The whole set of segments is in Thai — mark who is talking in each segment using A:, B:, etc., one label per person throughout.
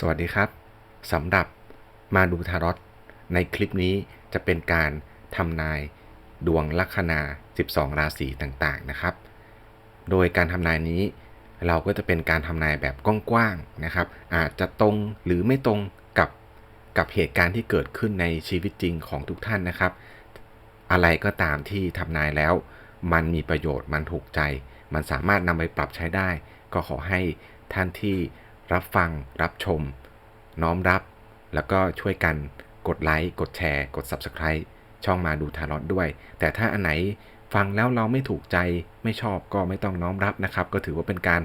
A: สวัสดีครับสำหรับมาดูทารอตในคลิปนี้จะเป็นการทำนายดวงลัคนา 12 ราศีต่างๆนะครับ โดยการทำนายนี้ เราก็จะเป็นการทำนายแบบกว้างๆนะครับ อาจจะตรงหรือไม่ตรงกับกับเหตุการณ์ที่เกิดขึ้นในชีวิตจริงของทุกท่านนะครับ อะไรก็ตามที่ทำนายแล้ว มันมีประโยชน์มันถูกใจ มันสามารถนำไปปรับใช้ได้ ก็ขอให้ท่านที่ รับฟัง รับชม น้อมรับ แล้วก็ช่วยกันกดไลค์ กดแชร์ กด Subscribe ช่องมาดูทารอตด้วย แต่ถ้าอันไหนฟังแล้วเราไม่ถูกใจไม่ชอบก็ไม่ต้องน้อมรับนะครับ ก็ถือว่าเป็นการ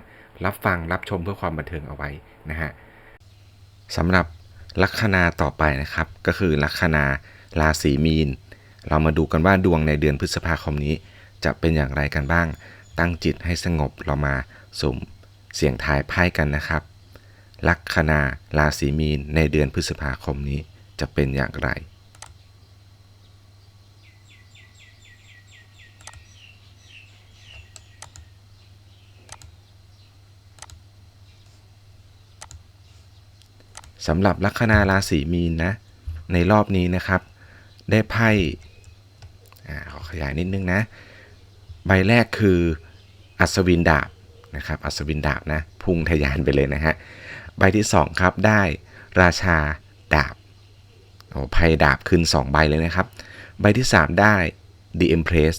A: รับฟังรับชมเพื่อความบันเทิงเอาไว้นะฮะสำหรับลัคนาต่อไปนะครับ ก็คือลัคนาราศีมีน เรามาดูกันว่าดวงในเดือนพฤษภาคมนี้ จะเป็นอย่างไรกันบ้าง ตั้งจิตให้สงบเรามาสุ่มเสียงทายไพ่กันนะครับ ลัคนาราศีมีนในเดือนพฤษภาคมนี้จะเป็นอย่างไร สำหรับลัคนาราศีมีนนะ ในรอบนี้นะครับ ได้ไพ่ขอขยายนิดนึงนะ ใบแรกคืออัศวินดาบนะครับ อัศวินดาบนะ พุ่งทะยานไปเลยนะฮะ ใบที่2ครับได้ราชาดาบโอ้ไพ่ดาบขึ้น 2 ใบเลยนะครับ ใบที่ 3 ได้ The Empress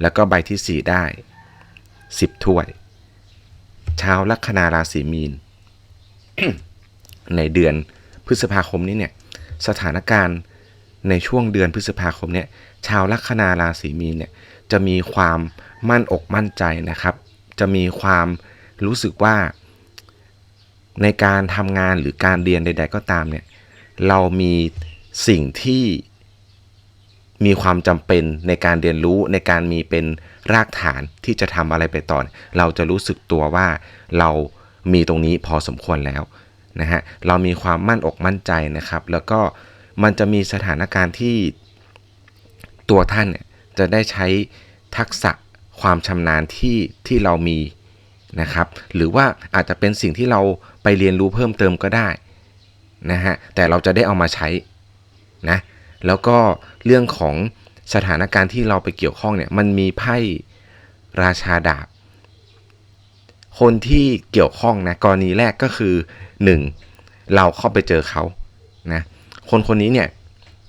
A: แล้วก็ใบทีสี่ 4 ได้ 10 ถ้วย ชาวลัคนาราศีมีน ในเดือนพฤษภาคมนี้เนี่ย สถานการณ์ในช่วงเดือนพฤษภาคมเนี่ย ชาวลัคนาราศีมีนเนี่ย จะมีความมั่นอกมั่นใจนะครับ จะมีความรู้สึกว่า ในการทำงานหรือการเรียนใด ๆ ก็ตามเนี่ยเรามีสิ่งที่มีความจำเป็นในการเรียนรู้ในการมีเป็นรากฐานที่จะทำอะไรไปต่อเราจะรู้สึกตัวว่าเรามีตรงนี้พอสมควรแล้วนะฮะเรามีความมั่นอกมั่นใจนะครับ แล้วก็มันจะมีสถานการณ์ที่ตัวท่านจะได้ใช้ทักษะความชำนาญที่ที่เรามี นะครับหรือว่าอาจจะเป็นสิ่งที่เราไปเรียนรู้เพิ่มเติมก็ได้นะฮะแต่เราจะได้เอามาใช้นะแล้วก็เรื่องของสถานการณ์ที่เราไปเกี่ยวข้องเนี่ยมันมีไพ่ราชาดาบ คนที่เกี่ยวข้องนะกรณีแรกก็คือ 1. เราเข้าไปเจอเขานะคนคนนี้เนี่ย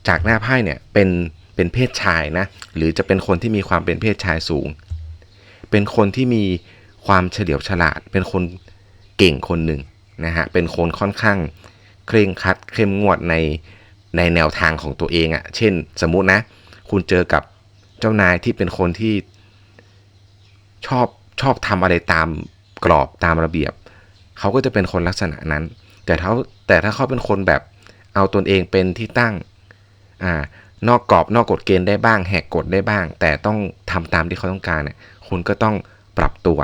A: จากหน้าไพ่เนี่ยเป็นเป็นเพศชายนะหรือจะเป็นคนที่มีความเป็นเพศชายสูง เป็นคนที่มี ความเฉลียวฉลาด เป็นคนเก่งคนหนึ่งนะฮะเป็นคนค่อนข้างเคร่งครัดเข้มงวดในในแนวทางของตัวเองอะ่ะ เช่น สมมุตินะ คุณเจอกับเจ้านายที่เป็นคนที่ชอบชอบทำอะไรตามกรอบตามระเบียบ เขาก็จะเป็นคนลักษณะนั้น แต่ถ้าแต่ถ้าเขาเป็นคนแบบเอาตนเองเป็นที่ตั้งอ่านอกกรอบนอกกฎเกณฑ์ได้บ้าง แหกกฎได้บ้าง แต่ต้องทำตามที่เขาต้องการเนี่ยคุณก็ต้องปรับตัว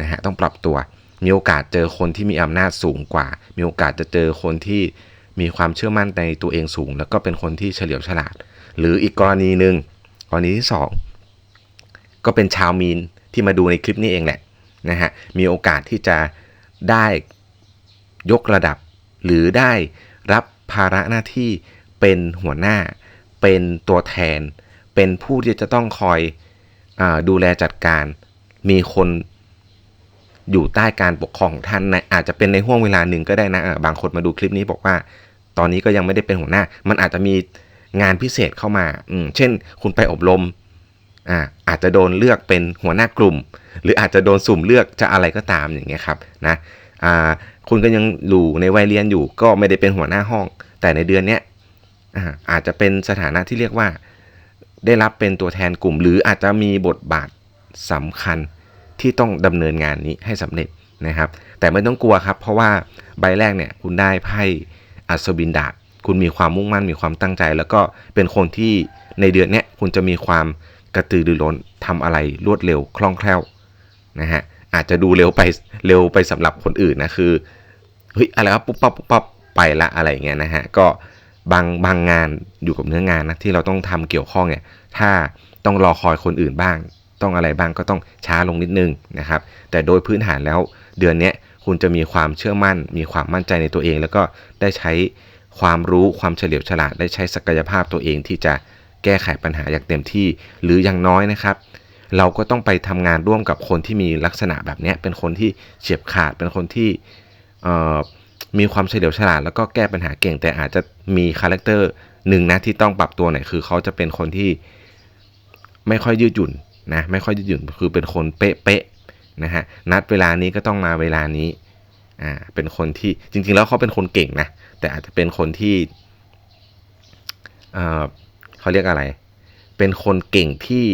A: นะฮะต้องปรับตัว มีโอกาสเจอคนที่มีอำนาจสูงกว่า มีโอกาสจะเจอคนที่มีความเชื่อมั่นในตัวเองสูง แล้วก็เป็นคนที่เฉลียวฉลาด หรืออีกกรณีหนึ่งกรณีที่สองก็เป็นชาวมีนที่มาดูในคลิปนี้เองแหละนะฮะมีโอกาสที่จะได้ยกระดับ หรือได้รับภาระหน้าที่เป็นหัวหน้า เป็นตัวแทน เป็นผู้ที่จะต้องคอยอดูแลจัดการ มีคน อยู่ใต้การปกครองของท่านในอาจจะเป็นในห่วงเวลาหนึ่งก็ได้นะบางคนมาดูคลิปนี้บอกว่า ตอนนี้ก็ยังไม่ได้เป็นหัวหน้า มันอาจจะมีงานพิเศษเข้ามาอืเช่น คุณไปอบรมอ่าอาจจะโดนเลือกเป็นหัวหน้ากลุ่ม หรืออาจจะโดนสุ่มเลือกจะอะไรก็ตามอย่างเงี้ยครับนะอ่าคุณก็ยังอยู่ในวัยเรียนอยู่ ก็ไม่ได้เป็นหัวหน้าห้อง แต่ในเดือนเนี้ยอาอาจจะเป็นสถานะที่เรียกว่า ได้รับเป็นตัวแทนกลุ่ม หรืออาจจะมีบทบาทสำคัญ ที่ต้องดำเนินงานนี้ให้สำเร็จนะครับ แต่ไม่ต้องกลัวครับ เพราะว่าใบแรกเนี่ยคุณได้ไพ่อัศวินดาบคุณมีความมุ่งมั่นมีความตั้งใจ แล้วก็เป็นคนที่ในเดือนนี้คุณจะมีความกระตือรือร้นทำอะไรรวดเร็วคล่องแคล่วนะฮะอาจจะดูเร็วไปเร็วไปสำหรับคนอื่นนะคือเฮ้ยอะไรวะปุ๊บปั๊บปุ๊บปั๊บไปละอะไรเงี้ยนะฮะก็บางบางงานอยู่กับเนื้องานนะที่เราต้องทำเกี่ยวข้องเนี่ยถ้าต้องรอคอยคนอื่นบ้าง ต้องอะไรบ้างก็ต้องช้าลงนิดนึงนะครับ แต่โดยพื้นฐานแล้วเดือนนี้คุณจะมีความเชื่อมั่น มีความมั่นใจในตัวเอง แล้วก็ได้ใช้ความรู้ความเฉลียวฉลาด ได้ใช้ศักยภาพตัวเองที่จะแก้ไขปัญหาอย่างเต็มที่ หรืออย่างน้อยนะครับ เราก็ต้องไปทำงานร่วมกับคนที่มีลักษณะแบบนี้เป็นคนที่เฉียบขาด เป็นคนที่มีความเฉลียวฉลาด แล้วก็แก้ปัญหาเก่ง แต่อาจจะมีคาแรคเตอร์หนึ่งนะที่ต้องปรับตัวหน่อยคือเขาจะเป็นคนที่ไม่ค่อยยืดหยุ่น นะไม่ค่อยยืดหยุ่นคือเป็นคนเป๊ะๆนะฮะนัดเวลานี้ก็ต้องมาเวลานี้อ่าเป็นคนที่จริง ๆ แล้วเขาเป็นคนเก่งนะแต่อาจจะเป็นคนที่เอ่อเขาเรียกอะไร เป็นคนเก่งที่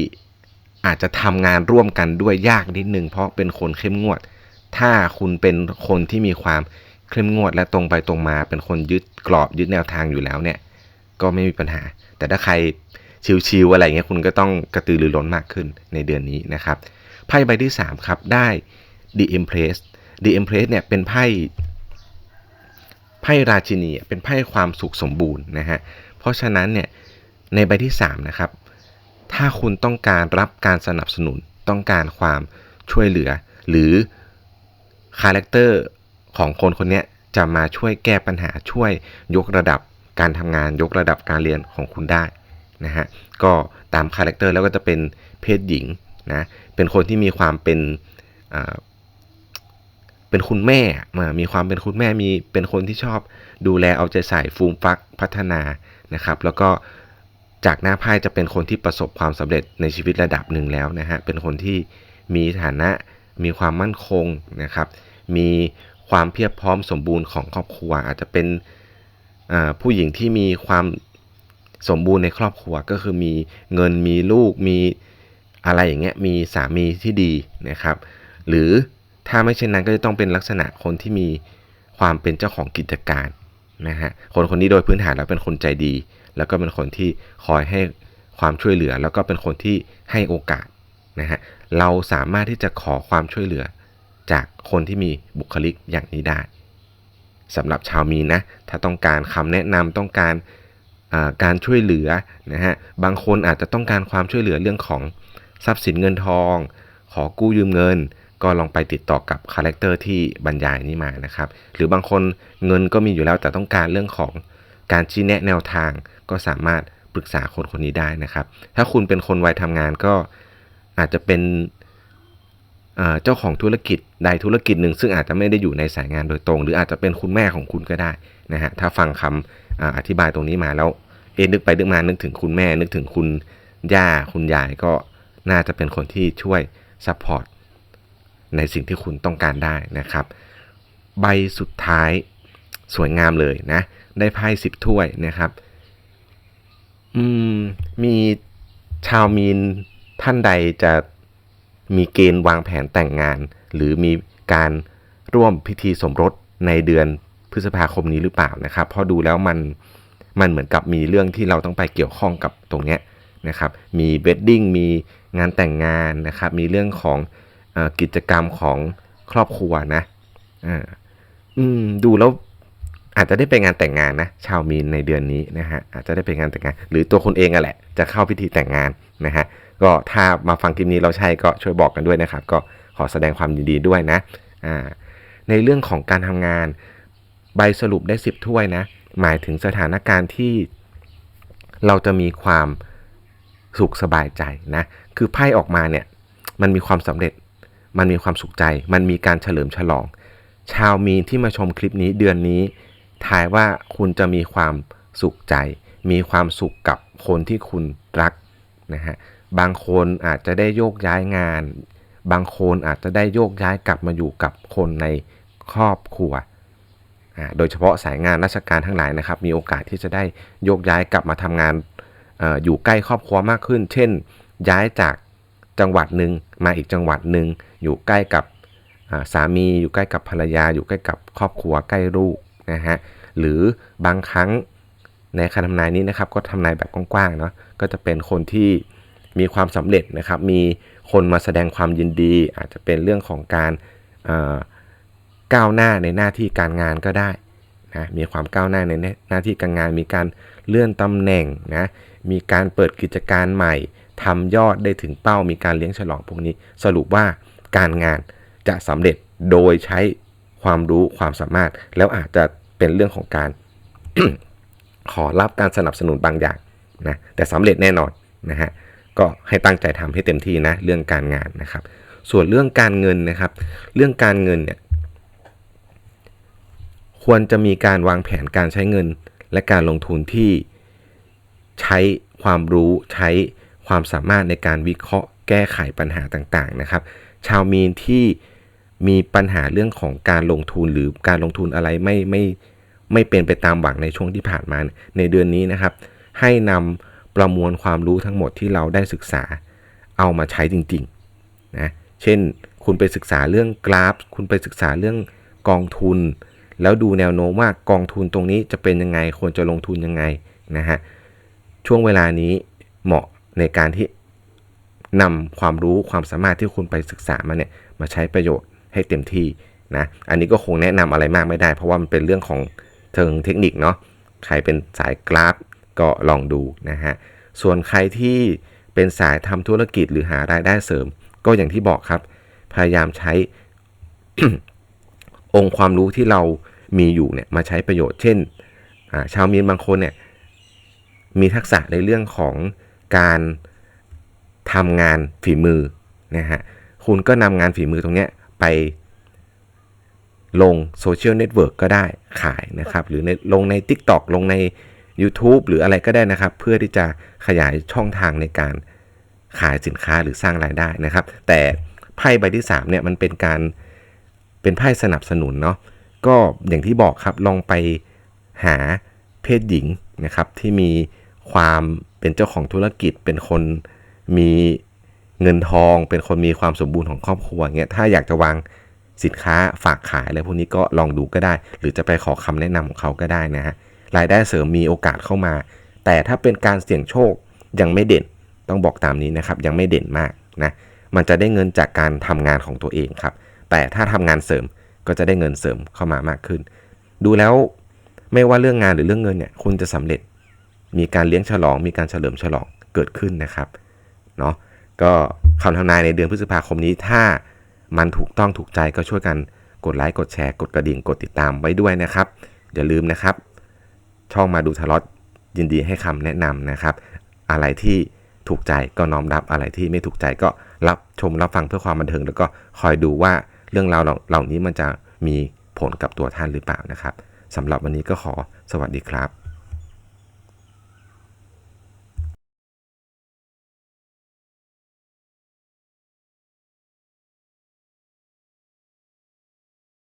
A: อาจจะทำงานร่วมกันด้วยยากนิดนึงเพราะเป็นคนเข้มงวด ถ้าคุณเป็นคนที่มีความเข้มงวดและตรงไปตรงมา เป็นคนยึดกรอบยึดแนวทางอยู่แล้วเนี่ย ก็ไม่มีปัญหา แต่ถ้าใคร ชิวๆอะไรเงี้ยคุณก็ต้องกระตือรือร้นมากขึ้นในเดือนนี้นะครับไพ่ใบที่ 3 ครับ ได้ The Empress The Empress เนี่ยเป็นไพ่ไพ่ราชินีเป็นไพ่ความสุขสมบูรณ์นะฮะเพราะฉะนั้นเนี่ยในใบที่ 3 นะครับ ถ้าคุณต้องการรับการสนับสนุนต้องการความช่วยเหลือ หรือคาแรคเตอร์ของคนคนนี้จะมาช่วยแก้ปัญหาช่วยยกระดับการทำงานยกระดับการเรียนของคุณได้ นะฮะก็ตามคาแรคเตอร์แล้วก็จะเป็นเพศหญิงนะเป็นคนที่มีความเป็นเป็นคุณแม่ มีความเป็นคุณแม่มีเป็นคนที่ชอบดูแลเอาใจใส่ฟูมฟักพัฒนานะครับ แล้วก็จากหน้าไพ่จะเป็นคนที่ประสบความสำเร็จในชีวิตระดับหนึ่งแล้วนะฮะเป็นคนที่มีฐานะมีความมั่นคงนะครับ มีความเพียบพร้อมสมบูรณ์ของครอบครัว อาจจะเป็นผู้หญิงที่มีความ สมบูรณ์ในครอบครัวก็คือมีเงินมีลูกมีอะไรอย่างเงี้ยมีสามีที่ดีนะครับ หรือถ้าไม่เช่นนั้นก็จะต้องเป็นลักษณะคนที่มีความเป็นเจ้าของกิจการนะฮะคนคนนี้โดยพื้นฐานแล้วเป็นคนใจดี แล้วก็เป็นคนที่คอยให้ความช่วยเหลือ แล้วก็เป็นคนที่ให้โอกาสนะฮะเราสามารถที่จะขอความช่วยเหลือ จากคนที่มีบุคลิกอย่างนี้ได้สำหรับชาวมีนนะถ้าต้องการคำแนะนำต้องการ การช่วยเหลือนะฮะบางคนอาจจะต้องการความช่วยเหลือเรื่องของทรัพย์สินเงินทอง ขอกู้ยืมเงิน ก็ลองไปติดต่อกับคาแรคเตอร์ที่บรรยายนี้มานะครับ หรือบางคนเงินก็มีอยู่แล้วแต่ต้องการเรื่องของการชี้แนะแนวทาง ก็สามารถปรึกษาคนคนนี้ได้นะครับ ถ้าคุณเป็นคนวัยทำงานก็อาจจะเป็นเจ้าของธุรกิจใดธุรกิจหนึ่ง ซึ่งอาจจะไม่ได้อยู่ในสายงานโดยตรง หรืออาจจะเป็นคุณแม่ของคุณก็ได้นะฮะถ้าฟังคำ อธิบายตรงนี้มาแล้ว เอ็นึกไปนึกมานึกถึงคุณแม่ นึกถึงคุณย่าคุณยายก็น่าจะเป็นคนที่ช่วยซัพพอร์ตในสิ่งที่คุณต้องการได้นะครับ ใบสุดท้ายสวยงามเลยนะ ได้ไพ่สิบถ้วยนะครับอืมมีชาวมีนท่านใดจะมีเกณฑ์วางแผนแต่งงาน หรือมีการร่วมพิธีสมรสในเดือน พฤษภาคมนี้หรือเปล่านะครับพราะดูแล้วมันมันเหมือนกับมีเรื่องที่เราต้องไปเกี่ยวข้องกับตรงเนี้ยนะครับ มีเวดดิ้งมีงานแต่งงานนะครับ มีเรื่องของอกิจกรรมของครอบครัวนะอ่าอืมดูแล้วอาจจะได้ไปงานแต่งงานนะชาวมีนในเดือนนี้นะฮะอาจจะได้ไปงานแต่งงาน หรือตัวคนเองอะแหละ จะเข้าพิธีแต่งงานนะฮะก็ถ้ามาฟังคลิปนี้เราใช่ก็ช่วยบอกกันด้วยนะครับ ก็ขอแสดงความยินดีด้วยนะอ่าในเรื่องของการทำงาน ใบสรุปได้ 10 ถ้วยนะ หมายถึงสถานการณ์ที่เราจะมีความสุขสบายใจนะ คือไพ่ออกมาเนี่ย มันมีความสำเร็จ มันมีความสุขใจ มันมีการเฉลิมฉลอง ชาวมีนที่มาชมคลิปนี้เดือนนี้ทายว่าคุณจะมีความสุขใจ มีความสุขกับคนที่คุณรักนะฮะ บางคนอาจจะได้โยกย้ายงาน บางคนอาจจะได้โยกย้ายกลับมาอยู่กับคนในครอบครัว โดยเฉพาะสายงานราชการทั้งหลายนะครับ มีโอกาสที่จะได้โยกย้ายกลับมาทำงานออยู่ใกล้ครอบครัวมากขึ้น เช่น ย้ายจากจังหวัดหนึ่งมาอีกจังหวัดหนึ่งอยู่ใกล้กับสามีอยู่ใกล้กับภรรยา อยู่ใกล้กับครอบครัวใกล้ลูกนะฮะหรือบางครั้งในคำทำนายนี้นะครับ ก็ทำนายแบบกว้างๆเนาะก็จะเป็นคนที่มีความสำเร็จนะครับ มีคนมาแสดงความยินดี อาจจะเป็นเรื่องของการ ก้าวหน้าในหน้าที่การงานก็ได้นะมีความก้าวหน้าในหน้าที่การงาน มีการเลื่อนตำแหน่งนะมีการเปิดกิจการใหม่ทำยอดได้ถึงเป้า มีการเลี้ยงฉลองพวกนี้ สรุปว่าการงานจะสำเร็จโดยใช้ความรู้ความสามารถ แล้วอาจจะเป็นเรื่องของการขอรับการสนับสนุนบางอย่างนะแต่สำเร็จแน่นอนนะฮะก็ให้ตั้งใจทำให้เต็มที่นะเรื่องการงานนะครับ ส่วนเรื่องการเงินนะครับ เรื่องการเงินเนี่ย ควรจะมีการวางแผนการใช้เงิน และการลงทุนที่ใช้ความรู้ใช้ความสามารถในการวิเคราะห์ แก้ไขปัญหาต่างๆนะครับ ชาวมีนที่มีปัญหาเรื่องของการลงทุนหรือการลงทุนอะไรไม่ไม่ไม่เป็นไปตามหวังในช่วงที่ผ่านมาในเดือนนี้นะครับ ให้นำประมวลความรู้ทั้งหมดที่เราได้ศึกษาเอามาใช้จริงๆนะเช่นคุณไปศึกษาเรื่องกราฟ คุณไปศึกษาเรื่องกองทุน แล้วดูแนวโน้มว่ากองทุนตรงนี้จะเป็นยังไงควรจะลงทุนยังไงนะฮะช่วงเวลานี้เหมาะในการที่นำความรู้ความสามารถที่คุณไปศึกษามาเนี่ยมาใช้ประโยชน์ให้เต็มที่นะอันนี้ก็คงแนะนำอะไรมากไม่ได้ เพราะว่ามันเป็นเรื่องของเชิงเทคนิคเนาะใครเป็นสายกราฟก็ลองดูนะฮะส่วนใครที่เป็นสายทำธุรกิจหรือหารายได้เสริม ก็อย่างที่บอกครับ พยายามใช้องค์ความรู้ที่เรา มีอยู่เนี่ยมาใช้ประโยชน์ เช่นาชาวเมียนบางคนเนี่ยมีทักษะในเรื่องของการทำงานฝีมือนะฮะ คุณก็นำงานฝีมือตรงเนี้ยไปลงโซเชียลเน็ตเวิร์กก็ได้ขายนะครับ หรือในลงใน TikTok ลงใน YouTube หรืออะไรก็ได้นะครับ เพื่อที่จะขยายช่องทางในการขายสินค้าหรือสร้างรายได้นะครับ แต่ไพ่ใบที่3เนี่ยมันเป็นการเป็นไพ่สนับสนุนเนาะ ก็อย่างที่บอกครับลองไปหาเพศหญิงนะครับที่มีความเป็นเจ้าของธุรกิจ เป็นคนมีเงินทอง เป็นคนมีความสมบูรณ์ของครอบครัวเงี้ยถ้าอยากจะวางสินค้าฝากขายอะไรพวกนี้ก็ลองดูก็ได้ หรือจะไปขอคำแนะนำของเขาก็ได้นะฮะรายได้เสริมมีโอกาสเข้ามา แต่ถ้าเป็นการเสี่ยงโชคยังไม่เด่น ต้องบอกตามนี้นะครับยังไม่เด่นมากนะมันจะได้เงินจากการทำงานของตัวเองครับแต่ถ้าทำงานเสริม ก็จะได้เงินเสริมเข้ามามากขึ้น ดูแล้วไม่ว่าเรื่องงานหรือเรื่องเงินเนี่ยคุณจะสำเร็จมีการเลี้ยงฉลอง มีการเฉลิมฉลองเกิดขึ้นนะครับเนาะก็คำทำนายในเดือนพฤษภาคมนี้ถ้ามันถูกต้องถูกใจก็ช่วยกันกดไลค์กดแชร์กดกระดิ่งกดติดตามไว้ด้วยนะครับ อย่าลืมนะครับ ช่องมาดูทารอตยินดีให้คำแนะนำนะครับ อะไรที่ถูกใจก็น้อมรับอะไรที่ไม่ถูกใจก็รับชมรับฟังเพื่อความบันเทิง แล้วก็คอยดูว่า เรื่องราวเหล่านี้มันจะมีผลกับตัวท่านหรือเปล่านะครับสำหรับวันนี้ก็ขอสวัสดีครับ